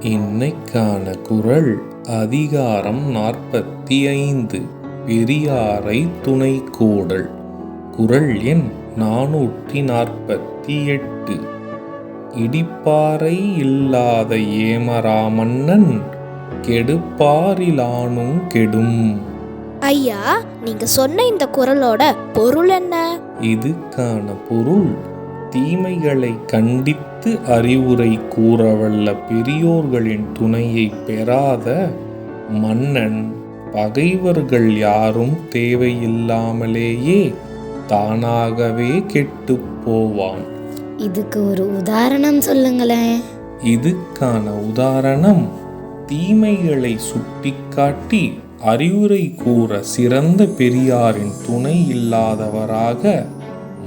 இன்னைக்கான குரல் அதிகாரம் நாற்பத்தி ஐந்து பெரியாரை துணை கோடல் குரல் எண் நானூற்றி நாற்பத்தி எட்டு. இடிப்பாறை இல்லாத ஏமராமன்னன் கெடுப்பாரிலானும் கெடும். ஐயா நீங்க சொன்ன இந்த குரலோட பொருள் என்ன? இதுக்கான பொருள் தீமைகளை கண்டித்து அறிவுரை கூறவல்ல பெரியோர்களின் துணையை பெறாத மன்னன் பகைவர்கள் யாரும் தேவையில்லாமலேயே தானாகவே கெட்டுப் போவான். இதுக்கு ஒரு உதாரணம் சொல்லுங்களேன். இதுக்கான உதாரணம் தீமைகளை சுட்டிக்காட்டி அறிவுரை கூற சிறந்த பெரியாரின் துணை இல்லாதவராக